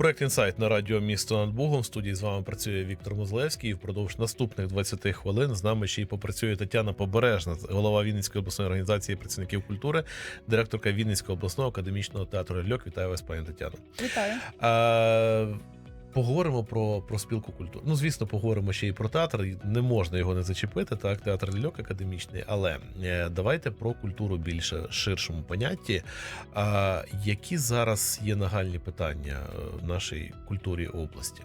Проект інсайт на радіо місто над Богом. В студії з вами працює Віктор Музлевський. І впродовж наступних 20 хвилин з нами ще й попрацює Тетяна Побережна, голова Вінницької обласної організації працівників культури, директорка Вінницького обласного академічного театру Льок. Вітаю вас, пані Тетяно. Вітаю. А, Поговоримо про, про спілку культур. Ну, звісно, поговоримо ще й про театр. Не можна його не зачепити. Так, театр лільок академічний. Але е, давайте про культуру більше ширшому понятті. А які зараз є нагальні питання е, в нашій культурі області?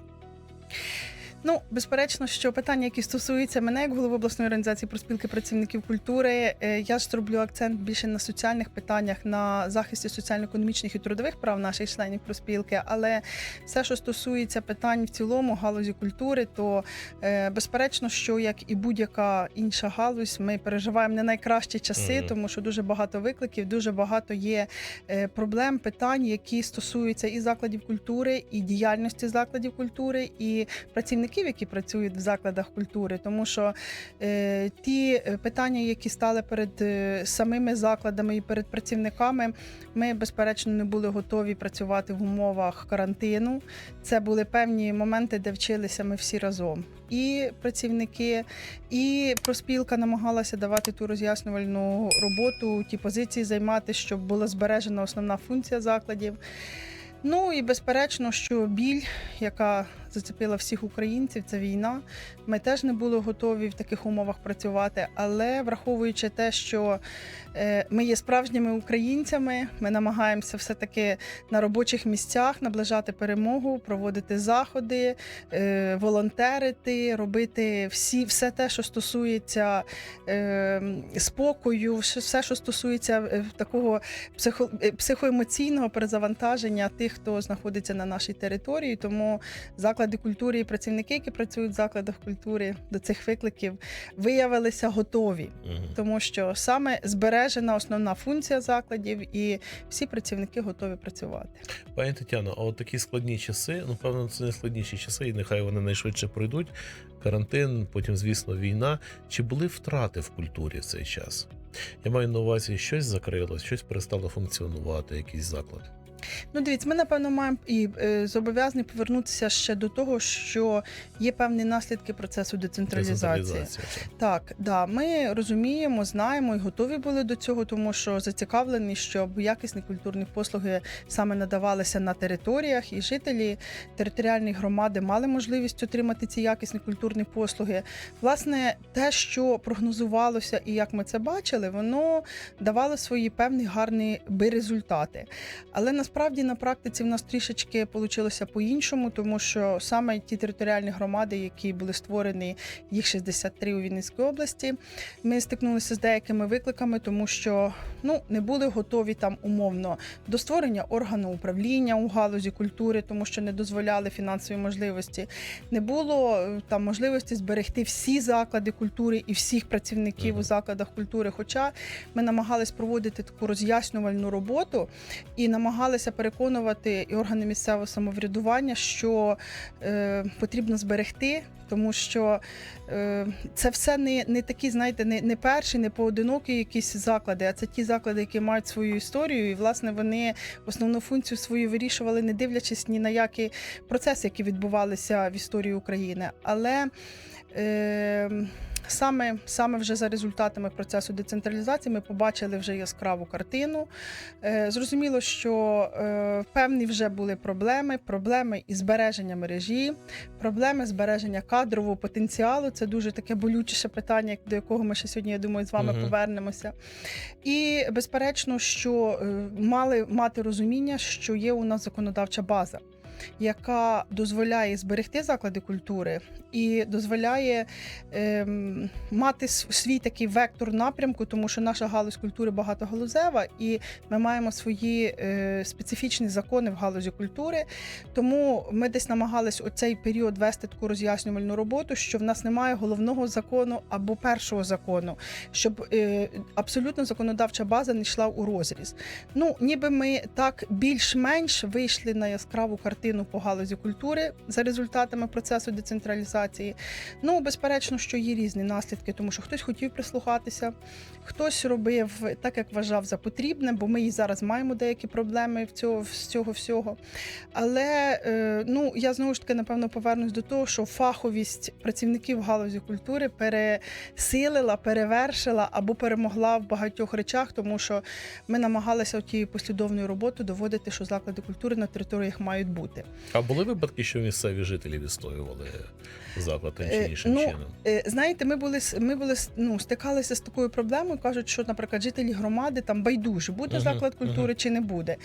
Ну, безперечно, що питання, які стосуються мене як голови обласної організації проспілки працівників культури, е, я ж зроблю акцент більше на соціальних питаннях, на захисті соціально-економічних і трудових прав наших членів проспілки. Але все, що стосується питань в цілому галузі культури, то е, безперечно, що як і будь-яка інша галузь, ми переживаємо не найкращі часи, Мгм. тому що дуже багато викликів, дуже багато є е, проблем, питань, які стосуються і закладів культури, і діяльності закладів культури, і працівників, які працюють в закладах культури, тому що е, ті е, питання, які стали перед е, самими закладами і перед працівниками, ми безперечно не були готові працювати в умовах карантину. Це були певні моменти, де вчилися ми всі разом. І працівники, і проспілка намагалася давати ту роз'яснювальну роботу, ті позиції займати, щоб була збережена основна функція закладів. Ну і безперечно, що біль, яка зацепила всіх українців, це війна. Ми теж не були готові в таких умовах працювати. Але враховуючи те, що е, ми є справжніми українцями, ми намагаємося все-таки на робочих місцях наближати перемогу, проводити заходи, е, волонтерити, робити всі, все те, що стосується е, спокою, все- все, що стосується такого психо, психоемоційного перезавантаження тих, хто знаходиться на нашій території. Тому заклади культури і працівники, які працюють в закладах культури до цих викликів, виявилися готові, тому що саме збережена основна функція закладів, і всі працівники готові працювати. Пані Тетяно, а от такі складні часи, ну певно, це не складніші часи, і нехай вони найшвидше пройдуть. Карантин, потім, звісно, війна. Чи були втрати в культурі в цей час? Я маю на увазі, щось закрилось, щось перестало функціонувати, якийсь заклад. Ну, дивіться, ми напевно маємо і е, зобов'язані повернутися ще до того, що є певні наслідки процесу децентралізації. Децентралізація, так. Так, да, ми розуміємо, знаємо і готові були до цього, тому що зацікавлені, щоб якісні культурні послуги саме надавалися на територіях, і жителі територіальної громади мали можливість отримати ці якісні культурні послуги. Власне, те, що прогнозувалося, і як ми це бачили, воно давало свої певні гарні би результати. Але насправді на практиці в нас трішечки вийшло по-іншому, тому що саме ті територіальні громади, які були створені, їх 63 у Вінницькій області, ми стикнулися з деякими викликами, тому що ну не були готові там умовно до створення органу управління у галузі культури, тому що не дозволяли фінансові можливості. Не було е, там можливості зберегти всі заклади культури і всіх працівників у закладах культури. Хоча ми намагались проводити таку роз'яснювальну роботу і намагалися переконувати і органи місцевого самоврядування, що е, потрібно зберегти, тому що е, це все не, не такі, знаєте, не, не перші, не поодинокі якісь заклади, а це ті заклади, які мають свою історію, і власне вони основну функцію свою вирішували, не дивлячись ні на які процеси, які відбувалися в історії України. Але е, Саме, саме вже за результатами процесу децентралізації ми побачили вже яскраву картину. Е, Зрозуміло, що е, певні вже були проблеми, проблеми із збереження мережі, проблеми збереження кадрового потенціалу. Це дуже таке болючіше питання, до якого ми ще сьогодні, я думаю, з вами Мгм. повернемося. І безперечно, що е, мали мати розуміння, що є у нас законодавча база. Яка дозволяє зберегти заклади культури і дозволяє ем, мати свій такий вектор напрямку, тому що наша галузь культури багатогалузева, і ми маємо свої е, специфічні закони в галузі культури. Тому ми десь намагались цей період вести таку роз'яснювальну роботу, що в нас немає головного закону або першого закону, щоб е, абсолютно законодавча база не йшла у розріз. Ну, ніби ми так більш-менш вийшли на яскраву картину. Частину по галузі культури за результатами процесу децентралізації. Ну, безперечно, що є різні наслідки, тому що хтось хотів прислухатися, хтось робив так, як вважав за потрібне, бо ми і зараз маємо деякі проблеми в цього, з цього всього. Але е, ну, я знову ж таки напевно повернусь до того, що фаховість працівників галузі культури пересилила, перевершила або перемогла в багатьох речах, тому що ми намагалися тією послідовною роботою доводити, що заклади культури на територіях мають бути. А були випадки, що місцеві жителі відстоювали заклад тим чи Е, іншим ну, чином? Е, Знаєте, ми були ми були ну, стикалися з такою проблемою. кажуть, що, наприклад, жителі громади там байдужі, буде Мгм, заклад культури чи не буде.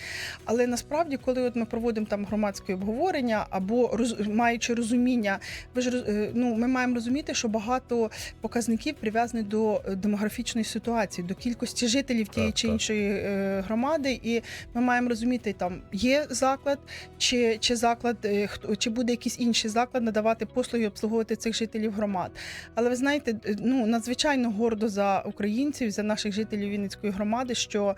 Але насправді, коли от ми проводимо там громадське обговорення або роз, маючи розуміння, ви ж е, ну, ми маємо розуміти, що багато показників прив'язані до демографічної ситуації, до кількості жителів тієї Так, чи так. іншої громади, і ми маємо розуміти, там є заклад, чи, чи заклад, е, чи буде якийсь інший заклад надавати послуги, обслуговувати цих жителів громад. Але ви знаєте, е, ну надзвичайно гордо за українців, за наших жителів Вінницької громади, що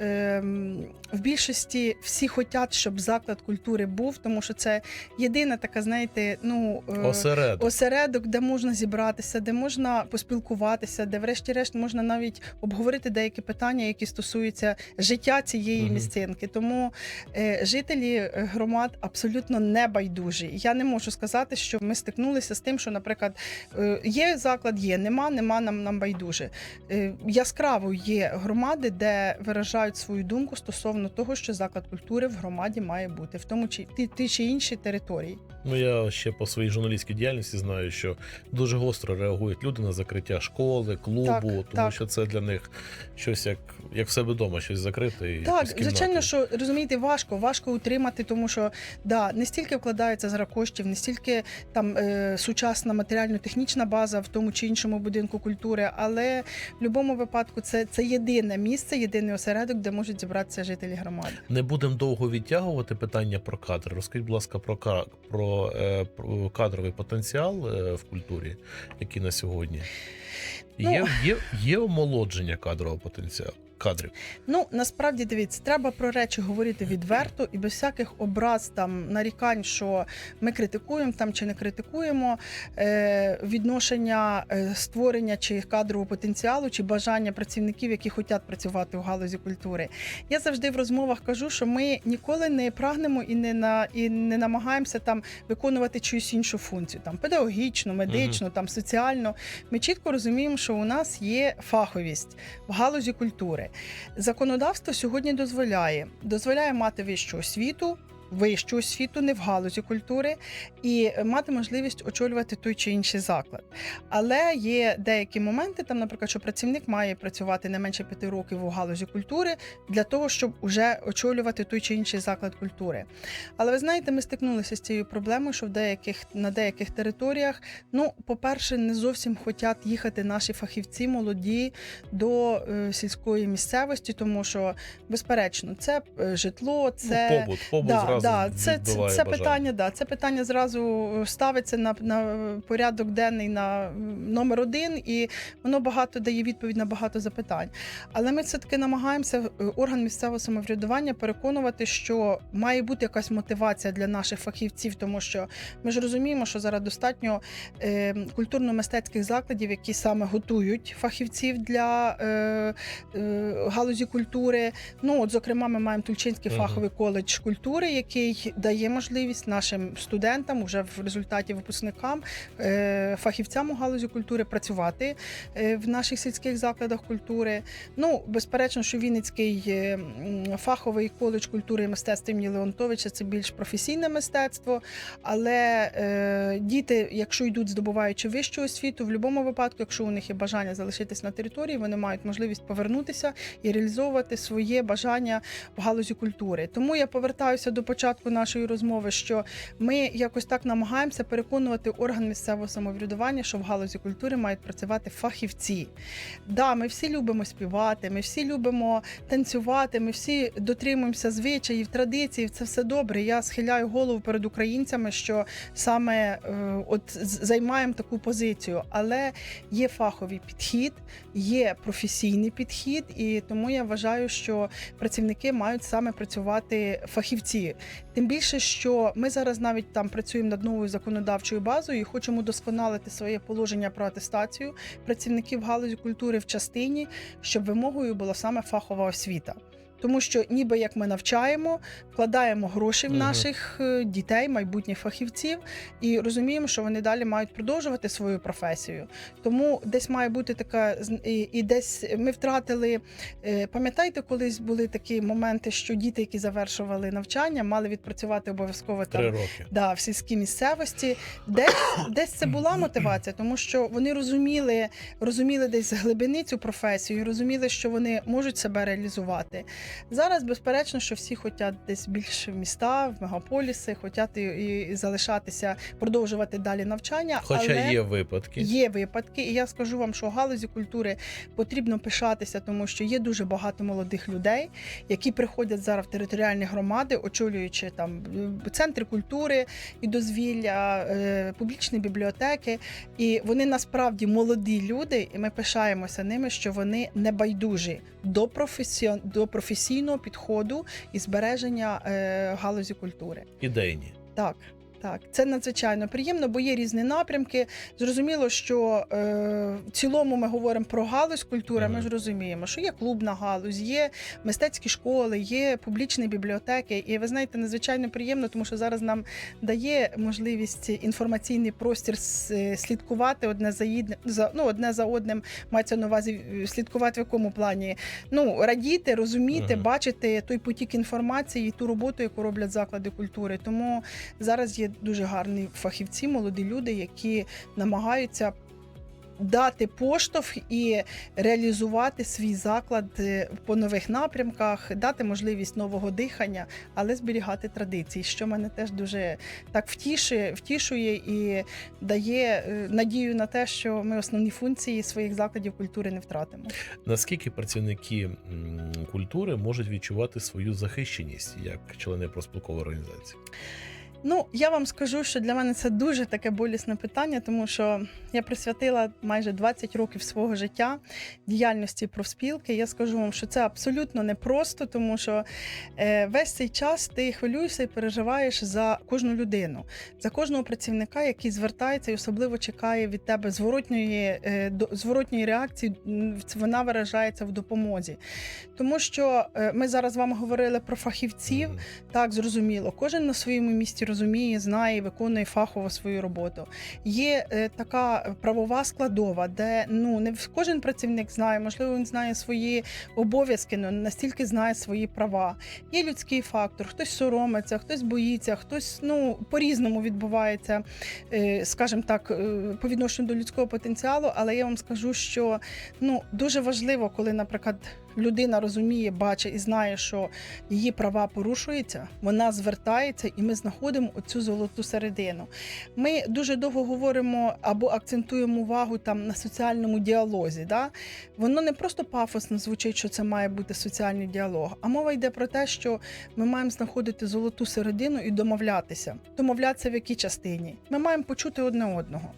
ем, в більшості всі хочуть, щоб заклад культури був, тому що це єдина така, знаєте, ну е, Осередок. осередок, де можна зібратися, де можна поспілкуватися, де, врешті-решт, можна навіть обговорити деякі питання, які стосуються життя цієї Мгм. місцинки. Тому е, жителі е, громад абсолютно не байдужі. Я не можу сказати, що ми стикнулися з тим, що, наприклад, е, є заклад, є, нема, нема нам, нам байдуже. Е, яскраво є громади, де виражають свою думку стосовно того, що заклад культури в громаді має бути, в тому чи ті, ті чи інші території. Ну я ще по своїй журналістській діяльності знаю, що дуже гостро реагують люди на закриття школи, клубу, Так, тому так. що це для них щось як, як в себе вдома, щось закрите. І Так, звичайно, що розумієте, важко, важко утримати, тому що да, не стільки вкладається зараз коштів, не стільки там е, сучасна матеріально-технічна база в тому чи іншому будинку культури, але в будь-якому випадку це, це єдине місце, єдиний осередок, де можуть зібратися жителі громади. Не будемо довго відтягувати питання про кадри. Розкажіть, будь ласка, про, про, е, про кадровий потенціал е, в культурі, який на сьогодні. Ну- Є, є, є омолодження кадрового потенціалу кадрів. Ну насправді дивіться, треба про речі говорити відверто і без всяких образ там нарікань, що ми критикуємо там чи не критикуємо е, відношення е, створення чи кадрового потенціалу, чи бажання працівників, які хочуть працювати у галузі культури. Я завжди в розмовах кажу, що ми ніколи не прагнемо і не на і не намагаємося там виконувати чиюсь іншу функцію, там педагогічну, медичну, там соціальну. Ми чітко розуміємо, що у нас є фаховість в галузі культури. Законодавство сьогодні дозволяє дозволяє мати вищу освіту. Вищу освіту не в галузі культури і мати можливість очолювати той чи інший заклад. Але є деякі моменти, там, наприклад, що працівник має працювати не менше п'яти років у галузі культури для того, щоб уже очолювати той чи інший заклад культури. Але ви знаєте, ми стикнулися з цією проблемою, що в деяких на деяких територіях, ну, по-перше, не зовсім хочуть їхати наші фахівці молоді до е, сільської місцевості, тому що, безперечно, це е, житло, це ну, побут, побут Да, зразу да, це, це, це питання, да, це питання зразу ставиться на, на порядок денний на номер один, і воно багато дає відповідь на багато запитань. Але ми все-таки намагаємося е, орган місцевого самоврядування переконувати, що має бути якась мотивація для наших фахівців, тому що ми ж розуміємо, що зараз достатньо е, культурно-мистецьких закладів, які саме готують фахівців для е, е, галузі культури. Ну, от, зокрема, ми маємо Тульчинський Мгм. фаховий коледж культури, який дає можливість нашим студентам, уже в результаті випускникам, е, фахівцям у галузі культури працювати е, в наших сільських закладах культури. Ну, безперечно, що Вінницький е, фаховий коледж культури і мистецтва імені Леонтовича це більш професійне мистецтво. Але діти, якщо йдуть здобуваючи вищу освіту, в будь-якому випадку, якщо у них є бажання залишитись на території, вони мають можливість повернутися і реалізовувати своє бажання в галузі культури. Тому я повертаюся до початку нашої розмови, що ми якось так намагаємося переконувати орган місцевого самоврядування, що в галузі культури мають працювати фахівці. Да, ми всі любимо співати, ми всі любимо танцювати, ми всі дотримуємося звичаїв, традицій. Це все добре. Я схиляю голову перед українцями, що саме е, от займаємо таку позицію. Але є фаховий підхід, є професійний підхід, і тому я вважаю, що працівники мають саме працювати фахівці. Тим більше, що ми зараз навіть там працюємо над новою законодавчою базою і хочемо досконалити своє положення про атестацію працівників галузі культури в частині, щоб вимогою була саме фахова освіта. Тому що, ніби як ми навчаємо, вкладаємо гроші в наших е, дітей, майбутніх фахівців, і розуміємо, що вони далі мають продовжувати свою професію. Тому десь має бути така і, і десь ми втратили. е, Пам'ятаєте, колись були такі моменти, що діти, які завершували навчання, мали відпрацювати обов'язково там роки. да, в сільській місцевості. Десь, десь це була мотивація, тому що вони розуміли, розуміли десь глибини цю професію, розуміли, що вони можуть себе реалізувати. Зараз, безперечно, що всі хочуть десь більше в міста, в мегаполіси, хочуть і, і залишатися, продовжувати далі навчання. Хоча але... є випадки. Є випадки, і я скажу вам, що галузі культури потрібно пишатися, тому що є дуже багато молодих людей, які приходять зараз в територіальні громади, очолюючи там е, центри культури і дозвілля, е, публічні бібліотеки. І вони насправді молоді люди, і ми пишаємося ними, що вони не байдужі до професіон... до професійного підходу і збереження е, галузі культури. Ідейні. Так, так, це надзвичайно приємно, бо є різні напрямки. Зрозуміло, що е, в цілому ми говоримо про галузь культури. Ми ж розуміємо, що є клубна галузь, є мистецькі школи, є публічні бібліотеки. І ви знаєте, надзвичайно приємно, тому що зараз нам дає можливість інформаційний простір слідкувати одне за їдне за ну одне за одним. Мається на увазі е, слідкувати в якому плані. Ну радіти, розуміти, бачити той потік інформації, і ту роботу, яку роблять заклади культури. Тому зараз є дуже гарні фахівці, молоді люди, які намагаються. Дати поштовх і реалізувати свій заклад е, по нових напрямках, дати можливість нового дихання, але зберігати традиції, що мене теж дуже так втішує, втішує і дає е, надію на те, що ми основні функції своїх закладів культури не втратимо. Наскільки працівники культури можуть відчувати свою захищеність як члени профспілкової організації? Ну, я вам скажу, що для мене це дуже таке болісне питання, тому що я присвятила майже 20 років свого життя діяльності профспілки. Я скажу вам, що це абсолютно непросто, тому що е, весь цей час ти хвилюєшся і переживаєш за кожну людину, за кожного працівника, який звертається і особливо чекає від тебе зворотньої, е, зворотньої реакції. Вона виражається в допомозі. Тому що е, ми зараз з вами говорили про фахівців. Так, зрозуміло. Кожен на своєму місці розуміє, знає виконує фахово свою роботу. Є е, така правова складова, де ну не кожен працівник знає, можливо, він знає свої обов'язки, але настільки знає свої права. Є людський фактор, хтось соромиться, хтось боїться, хтось ну по-різному відбувається, е, скажімо так, е, по відношенню до людського потенціалу. Але я вам скажу, що ну дуже важливо, коли, наприклад, людина розуміє, бачить і знає, що її права порушуються, вона звертається, і ми знаходимо оцю золоту середину. Ми дуже довго говоримо або акцентуємо увагу там на соціальному діалозі. Да? Воно не просто пафосно звучить, що це має бути соціальний діалог, а мова йде про те, що ми маємо знаходити золоту середину і домовлятися. Домовлятися в якій частині? Ми маємо почути одне одного.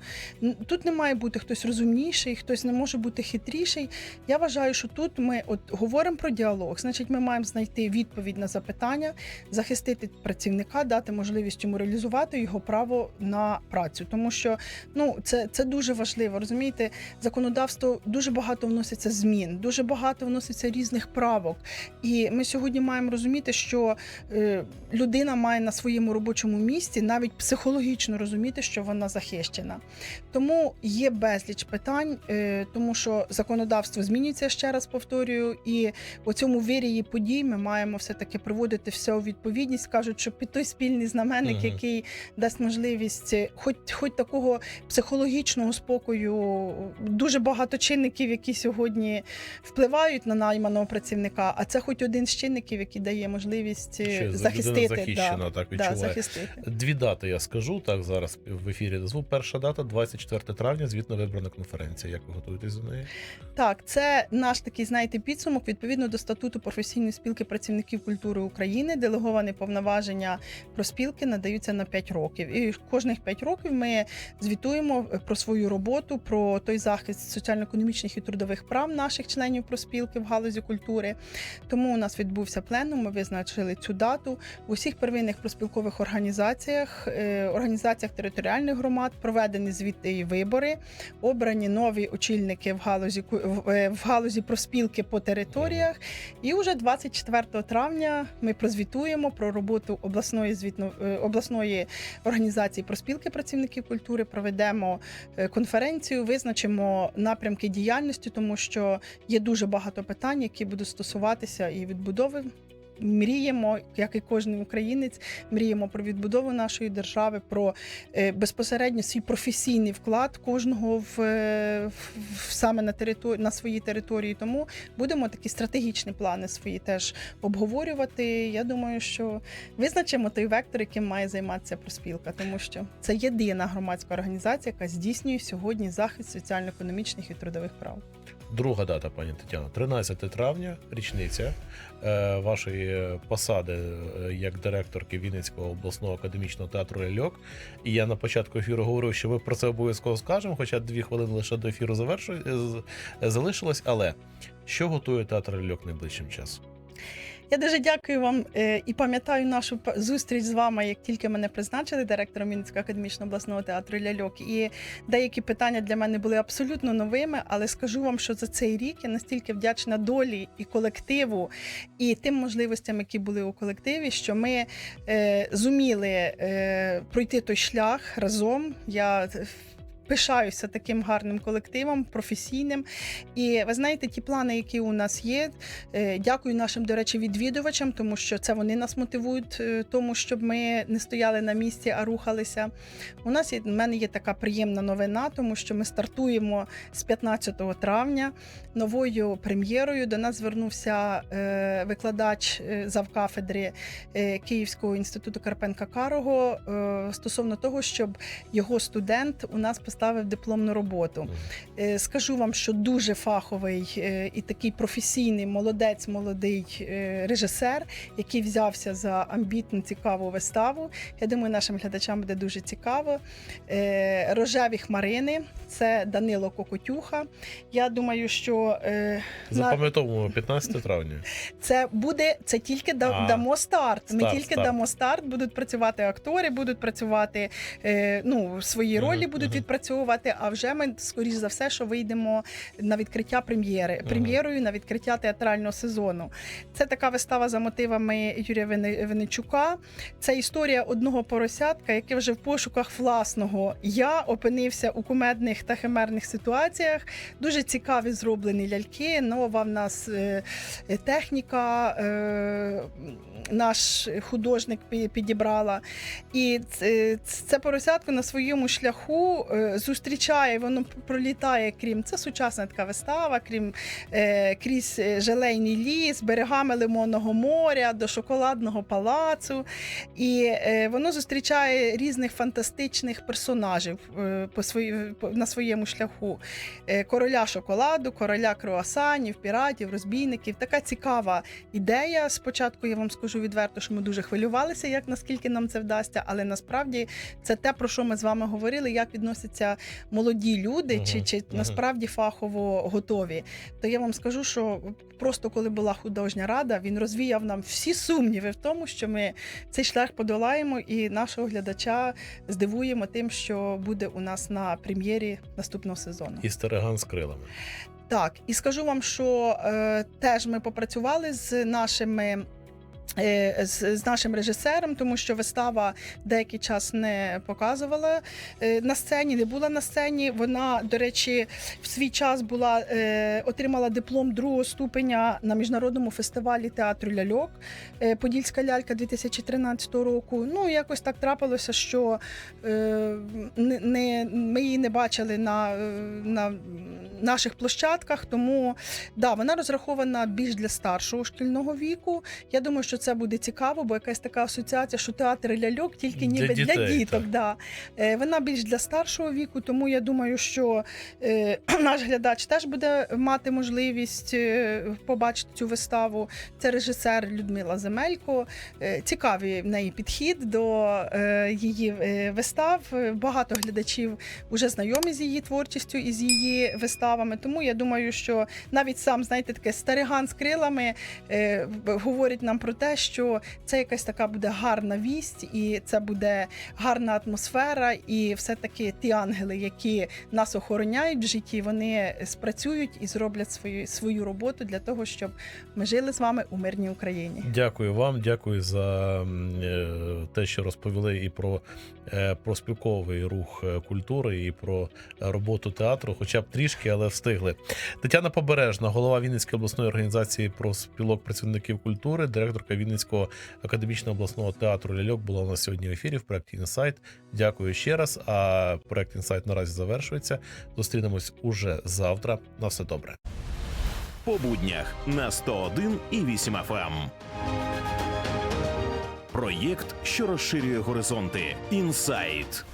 Тут не має бути хтось розумніший, хтось не може бути хитріший. Я вважаю, що тут ми от говоримо про діалог, значить, ми маємо знайти відповідь на запитання, захистити працівника, дати можливість йому реалізувати його право на працю. Тому що ну це, це дуже важливо. Розумієте, законодавство дуже багато вноситься змін, дуже багато вноситься різних правок. І ми сьогодні маємо розуміти, що е, людина має на своєму робочому місці навіть психологічно розуміти, що вона захищена. Тому є безліч питань, е, тому що законодавство змінюється ще раз повторюю, і у цьому вирії подій ми маємо все таки приводити все у відповідність. кажуть, що під той спільний знаменник, Мгм. який дасть можливість, е, хоч хоч такого психологічного спокою, дуже багато чинників, які сьогодні впливають на найманого працівника. А це хоч один з чинників, який дає можливість е, Ще захистити. захищена, так да, захистити. Дві дати я скажу так зараз в ефірі назву. Перша дата 24 травня. Звітно вибрана конференція. Як ви готуєтесь до неї? Так, це наш такий, знаєте, підсумок. відповідно до статуту професійної спілки працівників культури України делеговані повноваження про спілки надаються на 5 років. І кожних 5 років ми звітуємо е, про свою роботу, про той захист соціально-економічних і трудових прав наших членів проспілки в галузі культури. Тому у нас відбувся пленум. Ми визначили цю дату в усіх первинних проспілкових організаціях, е, організаціях територіальних громад проведені звіти і вибори, обрані нові очільники в галузі ку- в, е, галузі проспілки по територіях. І вже 24 травня ми прозвітуємо про роботу обласної звітно е, обласної організації проспілки працівників культури. Проведемо е, конференцію, визначимо напрямки діяльності, тому що є дуже багато питань, які будуть стосуватися і відбудови. Мріємо, як і кожен українець, мріємо про відбудову нашої держави, про е, безпосередньо свій професійний вклад кожного в, е, в, саме на території на своїй території. Тому будемо такі стратегічні плани свої теж обговорювати. Я думаю, що визначимо той вектор, яким має займатися проспілка, тому що це єдина громадська організація, яка здійснює сьогодні захист соціально-економічних і трудових прав. Друга дата, пані Тетяно, 13 травня, річниця е, вашої посади е, як директорки Вінницького обласного академічного театру Ляльок. І я на початку ефіру говорив, що ми про це обов'язково скажемо, хоча дві хвилини лише до ефіру завершу... залишилось. Але що готує театр Ляльок найближчим часом? Я дуже дякую вам е, і пам'ятаю нашу зустріч з вами, як тільки мене призначили директором Вінницького академічного обласного театру Ляльок. І деякі питання для мене були абсолютно новими, але скажу вам, що за цей рік я настільки вдячна долі і колективу, і тим можливостям, які були у колективі, що ми е, зуміли е, пройти той шлях разом. Я Пишаюся таким гарним колективом, професійним. І ви знаєте, ті плани, які у нас є, Е, Дякую нашим, до речі, відвідувачам, тому що це вони нас мотивують, е, тому щоб ми не стояли на місці, а рухалися. У нас є в мене є така приємна новина, тому що ми стартуємо з 15 травня новою прем'єрою. До нас звернувся е, викладач завкафедри Київського інституту Карпенка Карого стосовно того, щоб його студент у нас поставив дипломну роботу. Е, Скажу вам, що дуже фаховий е, і такий професійний молодець, молодий е, режисер, який взявся за амбітну цікаву виставу. Я думаю, нашим глядачам буде дуже цікаво. Рожеві хмарини це Данило Кокотюха. Я думаю, що Запам'ятовуємо 15 травня. це буде це тільки А, дамо старт. Ми старт, тільки старт. дамо старт, будуть працювати актори, будуть працювати ну, свої ролі будуть мгм. Відпрацьовувати. А вже ми, скоріш за все, що вийдемо на відкриття прем'єри, прем'єрою на відкриття театрального сезону. Це така вистава за мотивами Юрія Винничука. Це історія одного поросятка, яке вже в пошуках власного я опинився у кумедних та химерних ситуаціях. Дуже цікаві зроблені ляльки. Нова в нас е, е, техніка. Е, наш художник підібрала. І це, поросятко на своєму шляху зустрічає, воно пролітає крім це сучасна така вистава, крім е, крізь е, желейний ліс, берегами лимонного моря до шоколадного палацу. І е, воно зустрічає різних фантастичних персонажів е, по свої, по, на своєму шляху. Е, короля шоколаду, короля круасанів, піратів, розбійників. Така цікава ідея. Спочатку я вам скажу відверто, що ми дуже хвилювалися, як наскільки нам це вдасться, але насправді це те, про що ми з вами говорили, як відносяться молоді люди, Мгм, чи, чи мгм. насправді фахово готові. То я вам скажу, що просто коли була художня рада, він розвіяв нам всі сумніви в тому, що ми цей шлях подолаємо і нашого глядача здивуємо тим, що буде у нас на прем'єрі наступного сезону. І стереган з крилами. Так, і скажу вам, що е, теж ми попрацювали з нашими. Е, З, нашим режисером, тому що вистава деякий час не показувала е, на сцені, не була на сцені. Вона, до речі, в свій час була е, отримала диплом другого ступеня на міжнародному фестивалі театру ляльок Подільська лялька 2013 року. Ну якось так трапилося, що не, ми її не бачили на, на наших площадках. Тому да, вона розрахована більш для старшого шкільного віку. Я думаю, що це буде цікаво, бо якась така асоціація, що театр ляльок тільки ніби для, дітей, діток. Да. Е, Вона більш для старшого віку, тому я думаю, що е, наш глядач теж буде мати можливість е, побачити цю виставу. Це режисер Людмила Земелько. Е, Цікавий в неї підхід до е, її е, вистав. Багато глядачів вже знайомі з її творчістю і з її виставами. Тому я думаю, що навіть сам знаєте, таке стариган з крилами е, говорить нам про те, що це якась така буде гарна вість, і це буде гарна атмосфера, і все-таки ті ангели, які нас охороняють в житті, вони спрацюють і зроблять свою свою роботу для того, щоб ми жили з вами у мирній Україні. Дякую вам, дякую за е, те, що розповіли і про, е, про спілковий рух е, культури, і про роботу театру, хоча б трішки, але встигли. Тетяна Побережна, голова Вінницької обласної організації профспілок працівників культури, директорка Вінницького академічного обласного театру Ляльок була у нас сьогодні в ефірі в проєкті Інсайт. Дякую ще раз. А проєкт Інсайт наразі завершується. Зустрінемось уже завтра. На все добре. по буднях на 101 і 8 FM. Проєкт, що розширює горизонти. Інсайт.